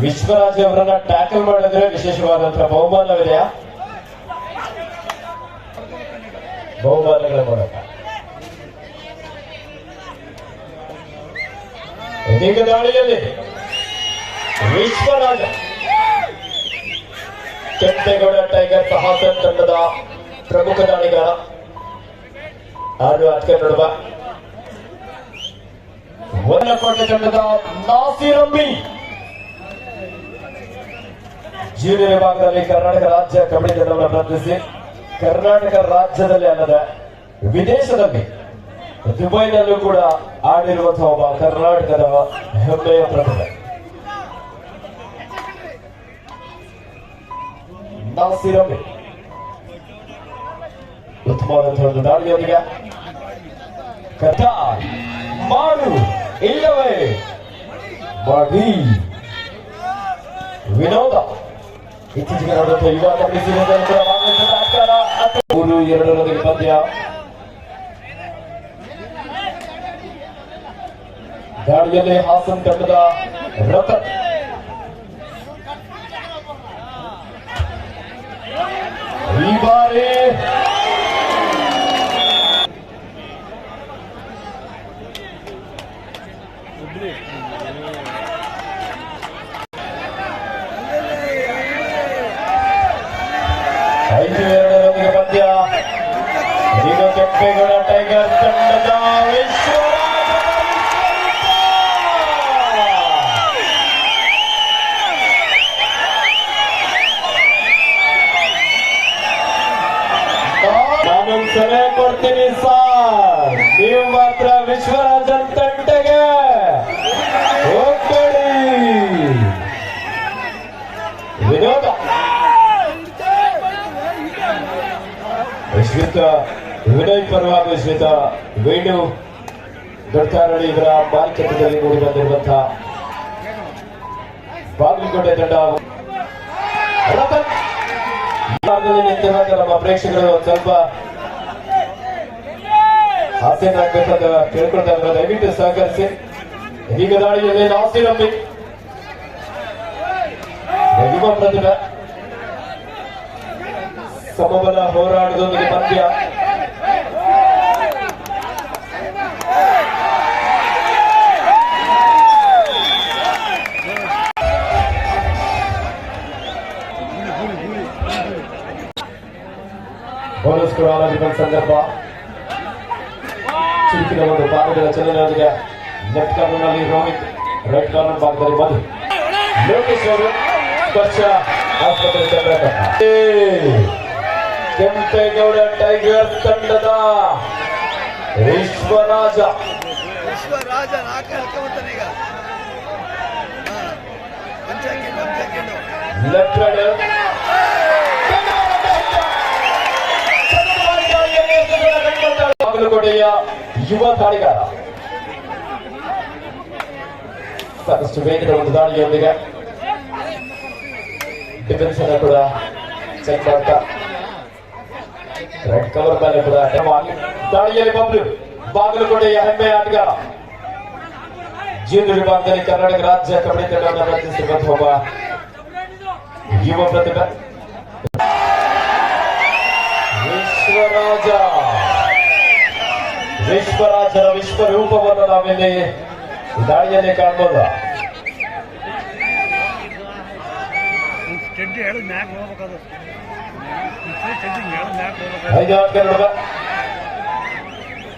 ವಿಶ್ವರಾಜ್ ಅವರನ್ನ ಟ್ಯಾಕಲ್ ಮಾಡಿದ್ರೆ ವಿಶೇಷವಾದಂತಹ ಬಹುಮಾನವಿದೆಯಾ ಬಹುಮಾನಗಳ ಮೂಲಕ. ಇದೀಗ ದಾಳಿಯಲ್ಲಿ ವಿಶ್ವರಾಜ ಕೆಂಪೇಗೌಡ ಟೈಗರ್ಸ್ ಹಾಸನ್ ತಂಡದ ಪ್ರಮುಖ ದಾಳಿಗಾರ. ಆರು ಅಟ್ಕೆ ನಡುವ. ವಲ್ಲಕೋಟೆ ತಂಡದ ನಾಸಿರಂಬಿ ಜೀವನ ವಿಭಾಗದಲ್ಲಿ ಕರ್ನಾಟಕ ರಾಜ್ಯ ಕಬಡ್ಡಿ ತಂಡವನ್ನು ಪ್ರತಿನಿಧಿಸಿ. ಕರ್ನಾಟಕ ರಾಜ್ಯದಲ್ಲಿ ಅಲ್ಲದೆ ವಿದೇಶದಲ್ಲಿ ದುಬೈನಲ್ಲೂ ಕೂಡ ಆಡಿರುವಂತಹ ಒಬ್ಬ ಕರ್ನಾಟಕದ ಹೆಮ್ಮೆಯ ಪ್ರತಿಭೆ. ನಾಸೀರ್ ಅಮೀರ್. ಉತ್ತಮವಾದಂತಹ ಒಂದು ದಾಳಿಯೊಂದಿಗೆ ಕಥಾ ಮಾಡು ಇಲ್ಲವೇ? ಮಾಡಿ ವಿನೋದ. ಇತ್ತೀಚೆಗೆ ನೋಡುವಂತಹ ಯುವ ಮೂರು ಎರಡರೊಂದಿಗೆ ಪಂದ್ಯ ದಾಳಿಯಲ್ಲಿ ಹಾಸನ್ ತಂಡದ ರತನ್ ಈ ಬಾರಿ ಐದು ಎರಡರೊಂದಿಗೆ ಪಂದ್ಯ ಕೆಂಪೇಗೌಡ ಟೈಗರ್ ತಂಡದ ವಿಶ್ವ ನಾನೊಂದು ಸಲಹೆ ಕೊಡ್ತೀನಿ ಸಾರ್. ನೀವು ಮಾತ್ರ ವಿಶ್ವರಾಜನ್ ಪರವಾಗಿ ಶ್ವೇತ ವೇಣು ದೊಡ್ಡಾರಳ್ಳಿ ಇವರ ಮಾಲೀಕತ್ವದಲ್ಲಿ ಮೂಡಿ ಬಂದಿರುವಂತಹ ಬಾಗಲಕೋಟೆ ತಂಡ. ನಿಂತಿರುವಂತ ನಮ್ಮ ಪ್ರೇಕ್ಷಕರು ಸ್ವಲ್ಪ ಹಾಸ್ಯನಾಗಬೇಕಂತ ಕೇಳ್ಕೊಳ್ತಾ ಇದ್ದಾರೆ. ದಯವಿಟ್ಟು ಸಹಕರಿಸಿ. ಈಗ ದಾಳಿಯಲ್ಲಿ ನಾಸಿರ್ ನಂಬಿ. ಯುವ ಪ್ರತಿಭೆ. ಸಮಬಲ ಹೋರಾಟದೊಂದಿಗೆ ಪಂದ್ಯ. ಸಂದರ್ಭ. ಚುರುಕಿನ ಒಂದು ಭಾಗದ ಚಲನೆಯೊಂದಿಗೆ ಲೆಫ್ಟ್ ಕಾರ್ನರ್ನಲ್ಲಿ ರೋಹಿತ್ ರೈಟ್ ಕಾರ್ನರ್ ಭಾಗದಲ್ಲಿ ಬಂದು ಲೋಕೇಶ್ ಅವರು ಸ್ಪರ್ಶ ಆಸ್ಪತ್ರೆ ಕೆಂಪೇಗೌಡ ಟೈಗರ್ಸ್ ತಂಡದ ವಿಶ್ವರಾಜ. ವಿಶ್ವರಾಜ ಲೆಫ್ಟ್ ರೈಡರ್ ಬಾಗಲಕೋಟೆಯ ಯುವ ದಾಳಿಗಾರ ಸಾಕಷ್ಟು ವೇಗದ ಒಂದು ದಾಳಿಯೊಂದಿಗೆ ಡಿಫೆನ್ಸ್ ಅನ್ನು ಕೂಡ ಚೆಕ್ ಮಾಡ್ತಾ ರೆಡ್ ಕವರ್ ಮೇಲೆ ಕೂಡ ಕ್ರಮವಾಗಿ ದಾಳಿಯಲ್ಲಿ ಬಬ್ಲು ಬಾಗಲಕೋಟೆಯ ಹೆಮ್ಮೆಯ ಆಟಗಾರ ಜೂನಿಯರ್ ವಿಭಾಗದಲ್ಲಿ ಕರ್ನಾಟಕ ರಾಜ್ಯ ಕಬಡ್ಡಿ ತಂಡವನ್ನು ಪ್ರತಿನಿಧಿಸಿರುವಂತಹ ಒಬ್ಬ ಯುವ ಪ್ರತಿಭೆ ವಿಶ್ವರಾಜ ವಿಶ್ವರಾಜನ ವಿಶ್ವರೂಪವನ್ನು ನಾವಿಲ್ಲಿ ದಾಳಿಯಲ್ಲಿ ಕಾಣ್ಬೋದ? ಐದು ನಡುವೆ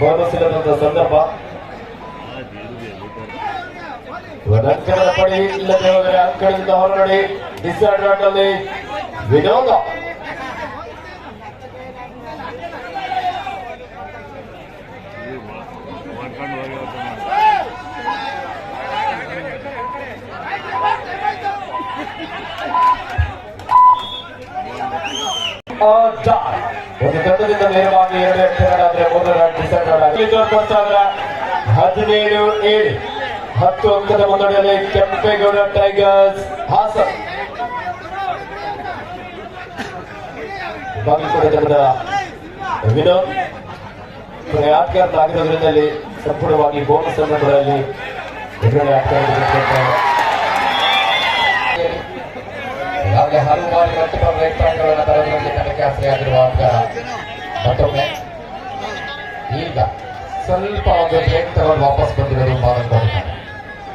ಬೋನಸ್ ಇಲ್ಲದಂತ ಸಂದರ್ಭ. ಅಂಕಣದ ಪಡಿ ಇಲ್ಲದೆ ಹೋದರೆ ಅಂಕಣದಿಂದ ಹೊರನಡಿ. ಡಿಸ್ಅಡ್ವಾಂಟಲ್ಲಿ ವಿನೋದ. ತಂಡದಿಂದ ನೇರವಾಗಿ ಎರಡು ಮೊದಲ ರನ್ ಆದ್ರೆ ಹದಿನೇಳು ಏಳು ಹತ್ತು ಅಂಕದ ಮುನ್ನಡೆಯಲ್ಲಿ ಕೆಂಪೇಗೌಡ ಟೈಗರ್ಸ್ ಹಾಸನ್ ಬಾಗಲಕೋಟೆ ತಂಡದ ವಿನೋದ್ ಆಟಗಾರರಾಗಿರೋದ್ರಿಂದ ಇಲ್ಲಿ ಸಂಪೂರ್ಣವಾಗಿ ಬೋನಸ್ ಆಗ್ತಾ ಇದ್ದಾರೆ ಆಟಗಾರ ಮತ್ತೊಮ್ಮೆ ಈಗ ಸ್ವಲ್ಪ ಒಂದು ಬ್ರೇಕ್ ತಗೊಂಡು ವಾಪಸ್ ಬಂದಿರೋದು ಮಾಡಬಹುದು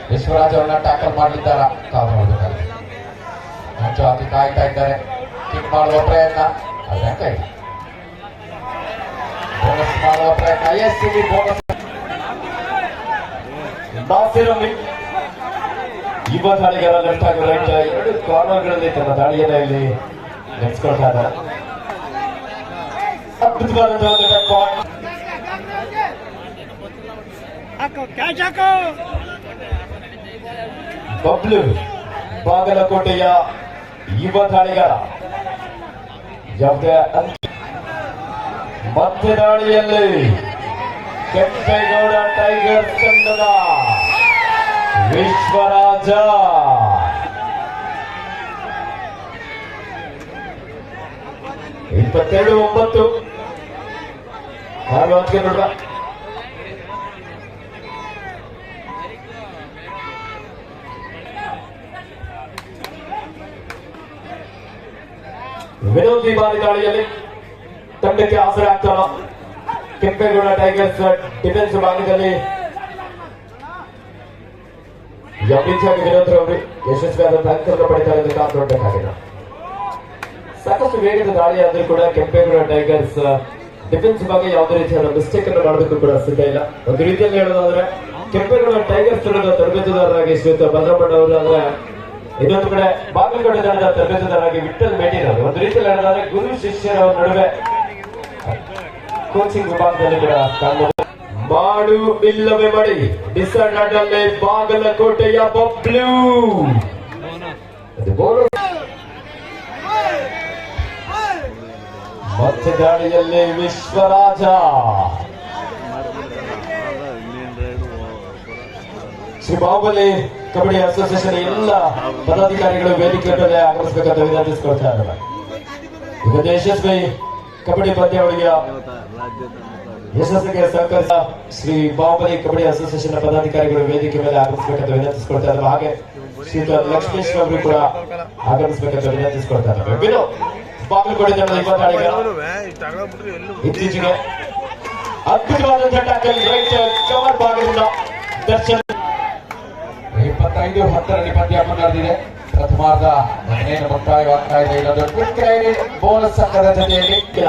ವಿಶ್ವರಾಜ್ ಅವ್ರನ್ನ ಟ್ಯಾಕಲ್ ಮಾಡಲಿದ್ದಾರ? ಕಾಲ್ ಮಾಡಬೇಕಾದ್ರೆ. ಮಂಜು ಹಾಕಿ ಕಾಯ್ತಾ ಇದ್ದಾರೆ. ಕಿಕ್ ಮಾಡುವ ಪ್ರಯತ್ನ. ಅದೇ ಕೈ ಬೋನಸ್ ಮಾಡುವ ಪ್ರಯತ್ನ. ಎಸ್ ಇಲ್ಲಿ ಬೋನಸ್ ನಾಸಿರ್ ಅಲಿ ಯುವ ದಾಳಿಗಾರ ಲೆಫ್ಟ್ ಹಾಗೂ ರೈಟ್ ಎರಡು ಕಾರ್ನರ್ಗಳಲ್ಲಿ ತನ್ನ ದಾಳಿಯನ್ನ ಇಲ್ಲಿ ನಡೆಸ್ಕೊಳ್ತಾ ಇದ್ದಾರೆ ಅದ್ಭುತವಾದಂತಹ ಒಂದು red point. ಹಾಕೋ ಕ್ಯಾಚ್ ಹಾಕೋ ಬಬ್ಲು ಬಾಗಲಕೋಟೆಯ ಯುವ ದಾಳಿಗಾರ. ಯಾವುದೇ ಮತ್ತೆ ದಾಳಿಯಲ್ಲಿ ಕೆಂಪೇಗೌಡ ಟೈಗರ್ಸ್ ತಂಡದ ವಿಶ್ವರಾಜ. ಇಪ್ಪತ್ತೆರಡು ಒಂಬತ್ತು ಆರು ಹತ್ತಿಗೆ ನೋಡುವ ವಿನೋದ್ ಈ ಬಾರಿ ದಾಳಿಯಲ್ಲಿ ತಂಡಕ್ಕೆ ಆಸರೆ ಆಗ್ತಾರ ಕೆಂಪೇಗೌಡ ಟೈಗರ್ಸ್ ಡಿಫೆನ್ಸ್ ಭಾಗದಲ್ಲಿ ಯಮೀಚಾಗಿ ವಿನೋದ್ ಅವರು ಯಶಸ್ವಿಯಾದಂತಹ ಅಂಕವನ್ನು ಪಡಿತಾರೆ ಎಂದು ಕಾದು ನೋಡಬೇಕಾಗಿದೆ ಸಾಕಷ್ಟು ವೇಗದ ದಾಳಿ ಆದ್ರೂ ಕೂಡ ಕೆಂಪೇಗೌಡ ಟೈಗರ್ಸ್ ಡಿಫೆನ್ಸ್ ಬಗ್ಗೆ ಯಾವುದೇ ರೀತಿಯಾದ ಮಿಸ್ಟೇಕ್ ಅನ್ನು ಮಾಡೋದಕ್ಕೂ ಕೂಡ ಸಿದ್ಧ ಇಲ್ಲ. ಒಂದು ರೀತಿಯಲ್ಲಿ ಹೇಳೋದಾದ್ರೆ ಕೆಂಪೇಗೌಡ ಟೈಗರ್ಸ್ ತಂಡದ ತರಬೇತುದಾರರಾಗಿ ಶ್ರೀಯುತ ಭದ್ರಮಣ್ಣ ಅವರು ಅಂದ್ರೆ ಇನ್ನೊಂದು ಕಡೆ ಬಾಗಲಕೋಟೆ ತಂಡದ ತರಬೇತುದಾರರಾಗಿ ವಿಠಲ್ ಮೇಟಿನವರು ಒಂದು ರೀತಿಯಲ್ಲಿ ಹೇಳೋದಾದ್ರೆ ಗುರು ಶಿಷ್ಯರ ನಡುವೆ ಕೋಚಿಂಗ್ ವಿಭಾಗದಲ್ಲಿ ಕೂಡ ಕಾಣಬಹುದು ಮಾಡು ಇಲ್ಲವೇ ಮಾಡಿ. ಆಟಲ್ಲಿ ಬಾಗಲಕೋಟೆಯ ಬಬ್ಲು. ಅದು ಮತ್ತೆ ದಾಳಿಯಲ್ಲಿ ವಿಶ್ವರಾಜ. ಶ್ರೀ ಬಾಹುಬಲಿ ಕಬಡ್ಡಿ ಅಸೋಸಿಯೇಷನ್ ಎಲ್ಲ ಪದಾಧಿಕಾರಿಗಳು ವೇದಿಕೆ ಮೇಲೆ ಆಗಮಿಸಬೇಕಂತ ವಿನಂತಿಸಿಕೊಳ್ತಾ ಇದ್ದಾರೆ ಈಗ ಯಶಸ್ವಿ ಕಬಡ್ಡಿ ಪಂದ್ಯಾವಳಿಯ ಯಶಸ್ಸಿಗೆ ಸಹಕರಿಸ ಶ್ರೀ ಬಾಹುಬಲಿ ಕಬಡ್ಡಿ ಅಸೋಸಿಯೇಷನ್ ಪದಾಧಿಕಾರಿಗಳು ವೇದಿಕೆ ಮೇಲೆ ಆಗಮಿಸಬೇಕಂತ ವಿನಂತಿಸಿಕೊಳ್ತಾ ಇದ್ದಾರೆ ಹಾಗೆ ಶ್ರೀ ಲಕ್ಷ್ಮೇಶ್ವರ ಕೂಡ ಆಗಮಿಸಬೇಕಂತ ವಿನಂತಿಸಿಕೊಳ್ತಾ ಇದ್ದಾರೆ ಬಾಗಲಕೋಟೆ ತಂಡದ ಇತ್ತೀಚೆಗೆ ರೈಟ್ ಕವರ್ ಇಪ್ಪತ್ತೈದು, ಹತ್ತರಲ್ಲಿ ಮುಕ್ತಾಯವಾಗ್ತಾ ಇದೆ. ಇಲ್ಲೊಂದು ಕ್ವಿಕ್ ಬೋನಸ್ ಸಂಘದ ಜೊತೆಯಲ್ಲಿ. ಕೆಲ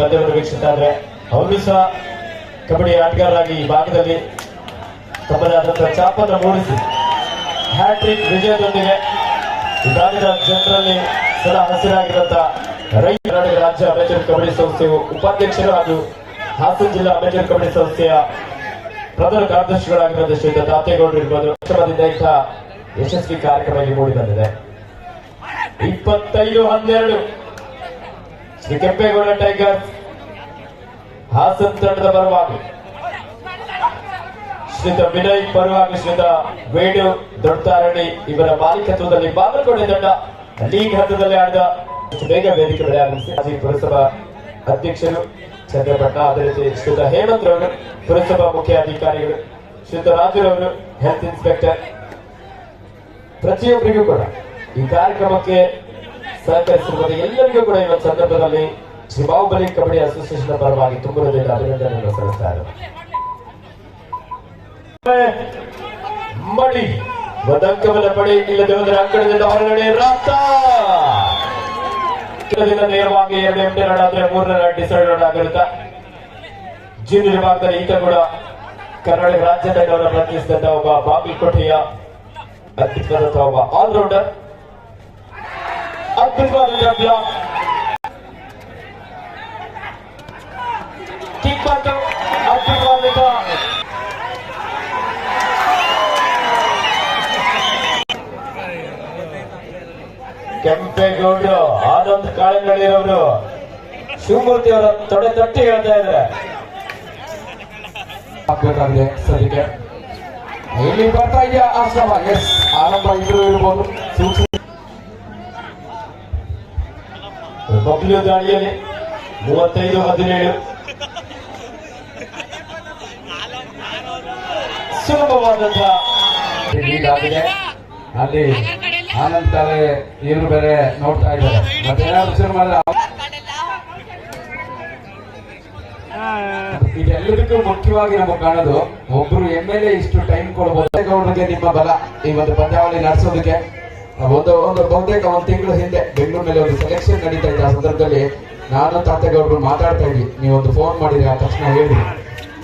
ಪಂದ್ಯವನ್ನು ವೀಕ್ಷಿಸ್ತಾ ಅವರು ಸಹ ಕಬಡ್ಡಿ ಆಟಗಾರರಾಗಿ ಈ ಭಾಗದಲ್ಲಿ ತಮ್ಮದೇ ಆದಂತಹ ಛಾಪನ್ನು ಮೂಡಿಸಿ. ಹ್ಯಾಟ್ರಿಕ್ ವಿಜಯದೊಂದಿಗೆ. ಈ ಭಾಗದ ಜನರಲ್ಲಿ ಸದಾ ಹಸಿರಾಗಿರುವಂತಹ ರೈತ ರಾಜ್ಯ ಅಮೆಚರ್ ಕಬಡ್ಡಿ ಸಂಸ್ಥೆಯ ಉಪಾಧ್ಯಕ್ಷರು ಹಾಗೂ ಹಾಸನ ಜಿಲ್ಲಾ ಅಮೆಚರ್ ಕಬಡ್ಡಿ ಸಂಸ್ಥೆಯ ಪ್ರಧಾನ ಕಾರ್ಯದರ್ಶಿಗಳಾಗಿರುವಂತಹ ಶ್ರೀಯುತ ತಾತೇಗೌಡರು ಇರ್ಬೋದು. ಅಕ್ಷರದಿಂದ ಇಂತಹ ಯಶಸ್ವಿ ಕಾರ್ಯಕ್ರಮ ಇಲ್ಲಿ ಮೂಡಿ ಬಂದಿದೆ. ಇಪ್ಪತ್ತೈದು ಹನ್ನೆರಡು ಶ್ರೀ ಕೆಂಪೇಗೌಡ ಟೈಗರ್ಸ್ ಹಾಸನ್ ತಂಡದ ಪರವಾಗಿ ಶ್ರೀತ ವಿನಯ್ ಪರವಾಗಿ ಶ್ರೀತ ವೇಣು ಇವರ ಮಾಲೀಕತ್ವದಲ್ಲಿ ಬಾಗಲಕೋಟೆ ತಂಡ ಲೀಗ್ ಹಂತದಲ್ಲಿ ಆಡಿದ ಬೇಗ ವೇದಿಕೆ ಬೆಳೆ ಆಗಮಿಸಿ ಮಾಜಿ ಪುರಸಭಾ ಅಧ್ಯಕ್ಷರು ಚಂದ್ರಪಟ್ಟ ಅದೇ ರೀತಿ ಶ್ರೀತ ಹೇಮಂತ್ ರವರು ಪುರಸಭಾ ಮುಖ್ಯ ಅಧಿಕಾರಿಗಳು ಶ್ರೀತ ರಾಜುರವರು ಹೆಲ್ತ್ ಇನ್ಸ್ಪೆಕ್ಟರ್ ಪ್ರತಿಯೊಬ್ಬರಿಗೂ ಕೂಡ ಈ ಕಾರ್ಯಕ್ರಮಕ್ಕೆ ಸಹಕರಿಸಿರುವ ಎಲ್ಲರಿಗೂ ಕೂಡ ಇವತ್ತು ಸಂದರ್ಭದಲ್ಲಿ ಶ್ರೀ ಕಬಡ್ಡಿ ಅಸೋಸಿಯೇಷನ್ ಪರವಾಗಿ ತುಂಬ ಅಭಿನಂದನೆಯನ್ನು ಸಲ್ಲಿಸ್ತಾ ಇದ್ದಾರೆ ಮಡಿ ಒಂದಂಕವನ್ನ ಪಡಿ ಇಲ್ಲದೆ ಹೋದರೆ ಅಂಕಣದಿಂದ ಹೊರಗಡೆ ರಕ್ತ ಕೆಲದಿಂದ ನೇರವಾಗಿ ಎರಡು ಎಂಟು ರನ್ ಆದ್ರೆ ಮೂರನೇ ರನ್ ಡಿಸೈಡ್ ರನ್ ಆಗಿರುತ್ತ ಜೂನಿಯರ್ ವಿಭಾಗದಲ್ಲಿ ಈತ ಕೂಡ ಕರ್ನಾಟಕ ರಾಜ್ಯ ತಂಡವನ್ನು ಪ್ರತಿನಿಧಿಸಿದಂತ ಒಬ್ಬ ಬಾಗಲಕೋಟೆಯ ಅದ್ಭುತವಾದಂತಹ ಒಬ್ಬ ಆಲ್ರೌಂಡರ್ ಅದ್ಭುತವಾದಂತಹ ಬ್ಲಾಕ್ ಕಿಕ್ ಬಂತು ಕೆಂಪೇಗೌಡರು ಆನಂದ್ ಕಾಳಿನಳ್ಳಿರವರು ಶಿವಮೂರ್ತಿ ಅವರ ತೊಡೆ ತಟ್ಟಿ ಹೇಳ್ತಾ ಇದ್ದಾರೆ. ಆಗ್ಬೇಕಾಗಿದೆ ಸದ್ಯಕ್ಕೆ. ಇಲ್ಲಿ ಬರ್ತಾ ಇದೆಯಾ? ಆಶ್ರಮ? ಎಸ್ ಆರಂಭ ಇದ್ರು ಇರ್ಬೋದು. ಬಬ್ಲು ದಾಳಿಯಲ್ಲಿ ಮೂವತ್ತೈದು ಹದಿನೇಳು. ಸುಲಭವಾದಂತಹ ಅಲ್ಲಿ ಕಾಲೆ ಇವರು ಬೇರೆ ನೋಡ್ತಾ ಇದ್ದಾರೆ. ಮತ್ತೆ ಏನಾದ್ರು ಶುರು ಮಾಡಿದ್ರೆ ಇದೆಲ್ಲದಕ್ಕೂ ಮುಖ್ಯವಾಗಿ ನಮಗೆ ಕಾಣೋದು, ಒಬ್ರು ಎಂ ಎಲ್ ಎ ಇಷ್ಟು ಟೈಮ್ ಕೊಡಬಹುದು ಗೌಡರಿಗೆ ನಿಮ್ಮ ಬಲ ಈ ಒಂದು ಪಂದ್ಯಾವಳಿ ನಡೆಸೋದಕ್ಕೆ. ಒಂದು ಒಂದು ಬಹುತೇಕ ಒಂದು ತಿಂಗಳು ಹಿಂದೆ ಬೆಂಗಳೂರಿನಲ್ಲಿ ಒಂದು ಸೆಲೆಕ್ಷನ್ ನಡೀತಾ ಇದ್ದ ಆ ಸಂದರ್ಭದಲ್ಲಿ ನಾನು ತಾತೆಗೌಡರು ಮಾತಾಡ್ತಾ ಇದ್ವಿ. ನೀವು ಒಂದು ಫೋನ್ ಮಾಡಿದ್ರೆ ಆ ತಕ್ಷಣ ಹೇಳಿ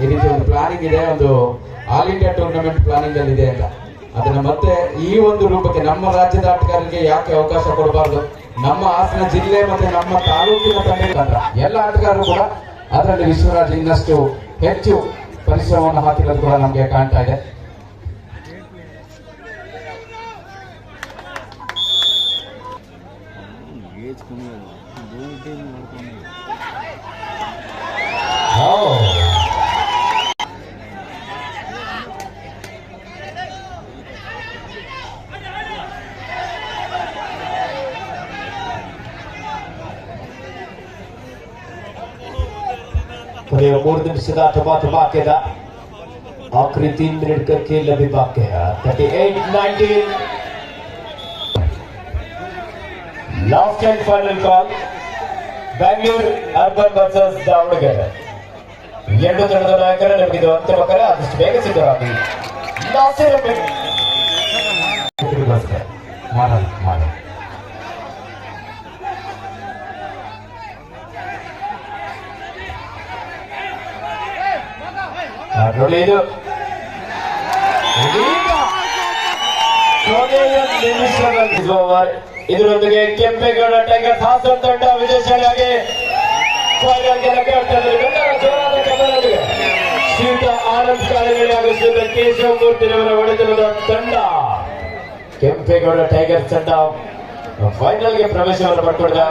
ಈ ರೀತಿ ಒಂದು ಪ್ಲಾನಿಂಗ್ ಇದೆ, ಒಂದು ಆಲ್ ಇಂಡಿಯಾ ಟೂರ್ನಮೆಂಟ್ ಪ್ಲಾನಿಂಗ್ ಅಲ್ಲಿ ಇದೆ ಅಂತ. ಅದನ್ನ ಮತ್ತೆ ಈ ಒಂದು ರೂಪಕ್ಕೆ ನಮ್ಮ ರಾಜ್ಯದ ಆಟಗಾರರಿಗೆ ಯಾಕೆ ಅವಕಾಶ ಕೊಡಬಾರ್ದು? ನಮ್ಮ ಹಾಸನ ಜಿಲ್ಲೆ ಮತ್ತೆ ನಮ್ಮ ತಾಲೂಕಿನ ತಂಡ. ಎಲ್ಲ ಆಟಗಾರರು ಕೂಡ ಅದರಲ್ಲಿ ವಿಶ್ವರಾಜ್ ಇನ್ನಷ್ಟು ಹೆಚ್ಚು ಪರಿಶ್ರಮವನ್ನು ಹಾಕಿರೋದು ಕೂಡ ನಮಗೆ ಕಾಣ್ತಾ ಇದೆ. ಕೊನೆಯ ಮೂರು ನಿಮಿಷದ ಅಥವಾ ಬಾಕ್ಯದ ಆಖರಿ ತೀನ್ ಮಿನಿಟ್ का खेल अभी बाकी है 38 19 last and final call Bangalore urban versus Davangere ಎರಡು ತಂಡದ ನಾಯಕರ ನಮಗೆ ಇದು ಅಂತಿಮ ಕರೆ ಆದಷ್ಟು ಬೇಗ ಸಿದ್ಧರಾಗಿ ನಾಸಿರ್ ಅಹ್ಮದ್. ತಿರುಗಿಸ್ತಾರೆ. ಓವರ್. ಇದರೊಂದಿಗೆ ಕೆಂಪೇಗೌಡ ಟೈಗರ್ಸ್ ಹಾಸನ ತಂಡ ವಿಜಯಶಾಲಿಯಾಗಿ ಶ್ರೀಯುತ ಆನಂದ್ ಕಾಲಗಳಿ ಹಾಗೂ ಶ್ರೀಯುತ ಕೇಶವ ಒಡೆತನದ ತಂಡ. ಕೆಂಪೇಗೌಡ ಟೈಗರ್ಸ್ ತಂಡ ಫೈನಲ್ಗೆ ಪ್ರವೇಶವನ್ನು ಪಡ್ಕೊಂಡಿದೆ